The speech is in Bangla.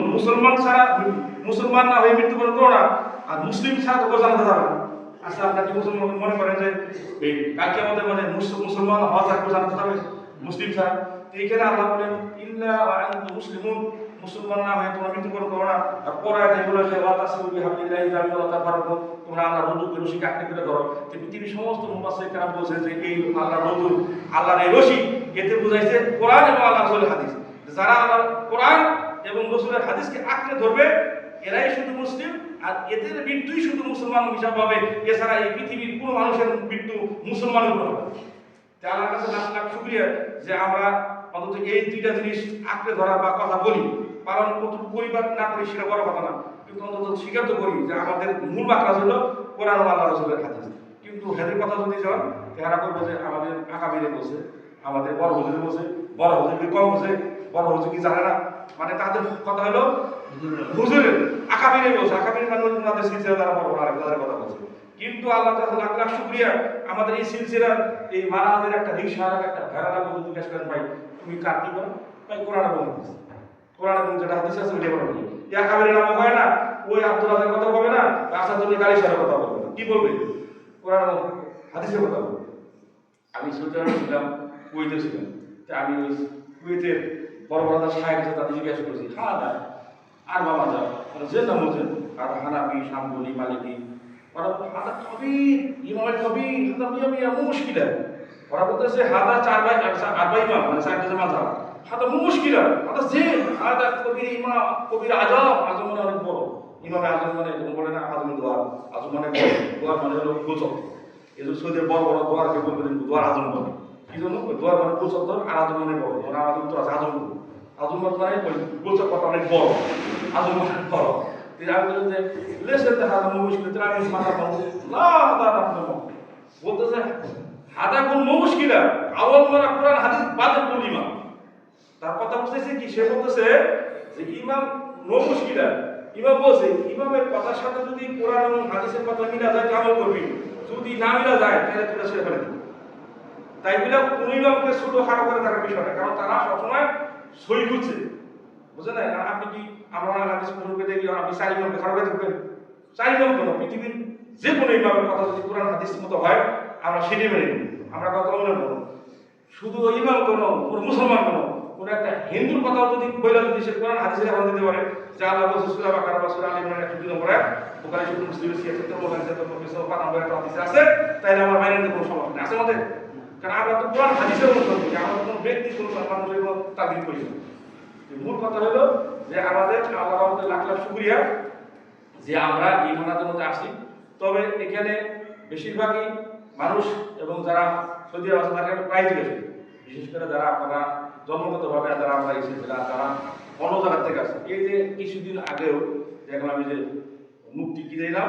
মুসলমান ছাড়া মুসলমান না হয়ে মৃত্যুবরণ করো না, আর মুসলিম ছাড়া তো জানাতে যাবে আচ্ছা আপনার কি মুসলমান মনে করেন যে এই কাকে আমাদের মানে মুসলমান হওয়া থাকবে জানাতে যাবে? মুসলিম ছাড়া। এইখানে আল্লাহ বলেন, ইল্লা মুসলিমুন। মুসলমান না হয়ে তোমরা মৃত্যুবরণ করো না। আর পরে বলে যে ওয়া তাসবিহু বিহামদিল্লাহি জামিআ ওয়া তাফাররাকু তোমরা আল্লাহ রজুকে রশি কাটতে করে ধরো যে পৃথিবীর সমস্ত মুফাসসির কেরাম বলছে যে এই আল্লাহ রজু, আল্লাহর এই রশি এতে বুঝাইছে কোরআন এবং আল্লাহ হাদিস। যারা আল্লাহ কোরআন এবং রসুলের হাদিসকে আঁকড়ে ধরবে, এরাই শুধু মুসলিম, আর এদের মৃত্যুই শুধু মুসলমান হিসাব হবে। এছাড়া এই পৃথিবীর কোনো মানুষের মৃত্যু মুসলমানের উপর হবে আল্লাহর কাছে লাখ লাখ শুক্রিয়া যে আমরা অন্তত এই দুইটা জিনিস আঁকড়ে ধরা বা কথা বলি। পালন পরিবার না করি সেটা বড় কথা না। কিন্তু অন্তত স্বীকার তো করি যে আমাদের মূল বাক্য হলো কোরআন আল্লাহ রসুলের হাদিস। কিন্তু হেদের কথা যদি যান তারা করব যে আমাদের আঁকা বেড়ে বসে আমাদের বড় হুজুরে বসে বড় হুজুর কম বসে বড় হুজুর কি জানে না? মানে তাদের কথা হলো হুজুরের, আকাবিরে বলছে, আকাবির মানে তাদের সিলসিলা দ্বারা বড় বড় তাদের কথা বলছে। কিন্তু আল্লাহ তাআলা লাখ লাখ শুকরিয়া, আমাদের এই সিলসিলার এই মারাহাদের একটা রিক্সার একটা ভেড়া যদি জিজ্ঞাসা করেন, ভাই, তুমি কার কি করো? ভাই, কোরআন এবং হাদিস। কোরআন এবং যেটা হাদিস আছে, ওইটা বলো এই আকাবিরের নাম হয় না, ওই আব্দুল আজের কথা বলবে না আসাদুল্লাহ গালি সাহেবের কথা বলবে না। কি বলবে? কোরআন এবং হাদিসের কথা বলবে। আমি আরবে ছিলাম কুয়েতে ছিলাম। আমি ওই কুয়েতের বড় বড় তার সাহেব আছে, তাদের জিজ্ঞাসা করেছি হ্যাঁ না আর বাবা যা যে নাম। হচ্ছে আর হানাবি শামবলি, মালিকি। ওরা হাদা কবি ইমামের কবি হাদা মিয়া মিয়া, মুশকিল। ওরা বলতেছে, হাদা চার ভাই আর ভাই ইমাম মানে চারটে যে মাঝা হাদা মুশকিল, হাদা যে, হাদা কবি ইমাম, কবির আজম আজম মানে অনেক বড়। ইমামে আজম মানে যেমন বলে না, আজম দোয়ার। আজম মানে। দোয়ার মানে হলো গোচক এই যে সৌদের বড় বড় দোয়ারকে বলবেন দোয়ার আজম বলে। কি জন্য? দোয়ার মানে গোচক দর আর আজম মানে বড়। মানে আমাদের উত্তর আছে, আজম আজম মানে ওই কথা অনেক বড়। আজম মানে বড়। তিনি আমি বললেন যে লেসেন দেখা মুশকিল তারা আমি মাথা পাবো। না হাদা না বলতেছে, হাদা কোন মুশকিলা আওয়াল মারা কোরআন হাদিস বাদের ইমাম। তার কথা বুঝতেছে কি? সে বলতেছে যে, ইমাম নো? মুশকিলা ইমাম বলছে, ইমামের কথার সাথে যদি কোরআন এবং হাদিসের কথা মিলা যায় আমল করবি। যদি না মিলা যায়, তাহলে তুই সেরে ফেলে তাই বলে কোন ইমামকে ছোট খাটো করে থাকার বিষয় না, কারণ তারা সবসময় সই খুঁজছে বুঝলেন? না আপনি কি আমরা হাদিস পড়বে দেখি আপনি চার খাটো করে দেখবেন চার কেন পৃথিবীর যে কোনো ইমামের কথা যদি কোরআন, হাদিস মতো হয়, আমরা সেটাই মেনে নিই আমরা কথা মনে করব শুধু ইমাম কোনো? মুসলমান কোনো? কোনো একটা হিন্দুর কথাও যদি বইলা যদি সে কোরআন, হাদিসের এখন দিতে পারে, যে আল্লাহ বলছে সূরা বা সূরা আলী ইমরান 102 নম্বরে বুখারী শরীফ মুসলিম সিয়াসত তো বলেন যে তো প্রফেসর পাঁচ নম্বরে একটা হাদিস আছে। তাইলে আমার বাইরে কোনো সমস্যা নেই। আছে আমাদের কারণ আমরা তো কোরআন, হাদিসের অনুসরণ করি আমরা তো কোনো ব্যক্তি কোনো মানুষের কোনো তাবিদ করি না। তো মূল কথা হলো যে আমাদের আল্লাহর আমাদের লাখ লাখ শুকরিয়া যে আমরা এই মোনাদের মধ্যে আসি তবে এখানে বেশিরভাগই মানুষ এবং যারা সৌদি আরব তাকে আমি প্রায় জিজ্ঞেস। বিশেষ করে যারা আপনারা জন্মগতভাবে যারা আমরা এসেছি যারা অন্য জায়গার থেকে আসে। এই যে কিছুদিন আগেও দেখলাম আমি যে মুক্তি কি দিলাম?